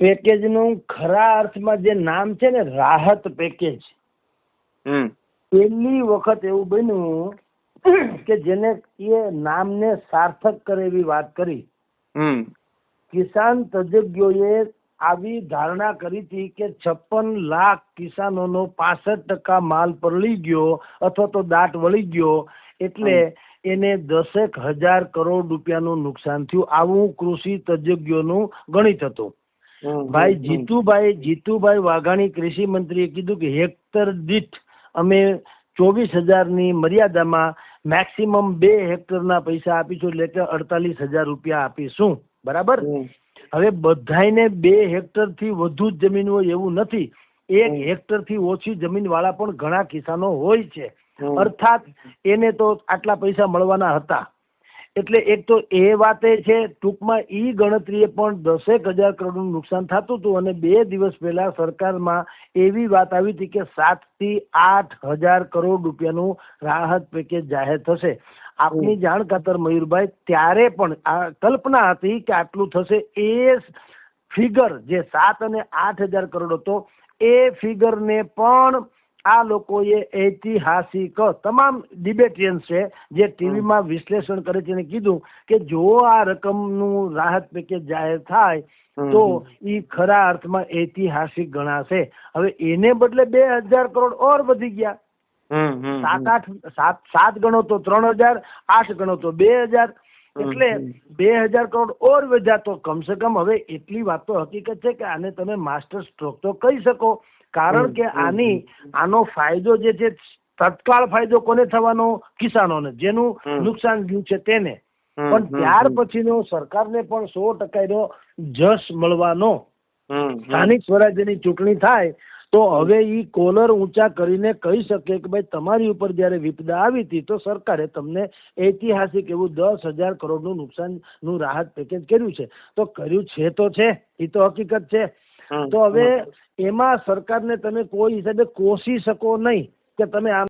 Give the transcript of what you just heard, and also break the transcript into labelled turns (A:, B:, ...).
A: પેકેજનું ખરા અર્થમાં જે નામ છે ને રાહત પેકેજ પહેલી વખત એવું બન્યું કે જેને એ નામને સાર્થક કરે એવી વાત કરી. કિસાન તજજ્ઞોએ આવી ધારણા કરી હતી કે છપ્પન લાખ કિસાનોનો પાસઠ ટકા માલ પરળી ગયો અથવા તો દાટ વળી ગયો એટલે એને દસેક હજાર કરોડ રૂપિયાનું નુકસાન થયું. આવું કૃષિ તજજ્ઞોનું ગણિત હતું. ભાઈ જીતુભાઈ જીતુભાઈ વાઘાણી કૃષિ મંત્રીએ કીધું કે હેક્ટર દીઠ અમે ચોવીસ હજારની મર્યાદામાં મેક્સિમમ બે હેક્ટરના પૈસા આપીશું એટલે કે અડતાલીસ હજાર રૂપિયા આપીશું. બરાબર. હવે બધાને બે હેક્ટરથી વધુ જ જમીન હોય એવું નથી. એક
B: હમ.
A: હેક્ટરથી ઓછી જમીન વાળા પણ ઘણા કિસાનો હોય છે. અર્થાત એને તો આટલા પૈસા મળવાના હતા. એટલે એક તો એ વાતે છે ટૂંકમાં ઈ ગણતરીએ પણ દસેક હજાર કરોડનું નુકસાન થતું હતું અને બે દિવસ પહેલા સરકારમાં એવી વાત આવી હતી કે સાતથી આઠ હજાર કરોડ રૂપિયાનું રાહત પેકેજ જાહેર થશે. આપની જાણ ખાતર મયુરભાઈ ત્યારે પણ આ કલ્પના હતી કે આટલું થશે. એ ફિગર જે સાત અને આઠ હજાર કરોડ હતો એ ફિગરને પણ આ લોકોએ ઐતિહાસિક તમામ ડિબેટિયન્સ છે જે ટીવીમાં વિશ્લેષણ કરે છે કીધું કે જો આ રકમનું રાહત પેકેજ જાહેર થાય તો ઈ ખરા અર્થમાં ઐતિહાસિક ગણાશે. હવે એને બદલે બે હજાર કરોડ ઓર વધી ગયા. સાત આઠ સાત સાત ગણો તો ત્રણ હજાર આઠ ગણો તો બે હજાર. એટલે બે હજાર કરોડ ઓર વધ્યા તો કમસે કમ હવે એટલી વાત તો હકીકત છે કે આને તમે માસ્ટર સ્ટ્રોક તો કહી શકો. કારણ કે આની આનો ફાયદો જે છે તત્કાળ ફાયદો કોને થવાનો? કિસાનોને. જેનું નુકસાન થયું છે તેને. પણ ત્યાર પછીનો સરકારને પણ સો ટકા એનો જશ મળવાનો. સ્થાનિક સ્વરાજ્યની ચૂંટણી થાય તો હવે ઈ કોલર ઊંચા કરીને કહી શકે કે ભાઈ તમારી ઉપર જ્યારે વિપદા આવી હતી તો સરકારે તમને ઐતિહાસિક એવું દસ હજાર કરોડનું નુકસાનનું રાહત પેકેજ કર્યું છે. તો કર્યું છે તો છે. એ તો હકીકત છે. તો હવે એમાં સરકારને તમે કોઈ હિસાબે કોસી શકો નહીં કે તમે આમ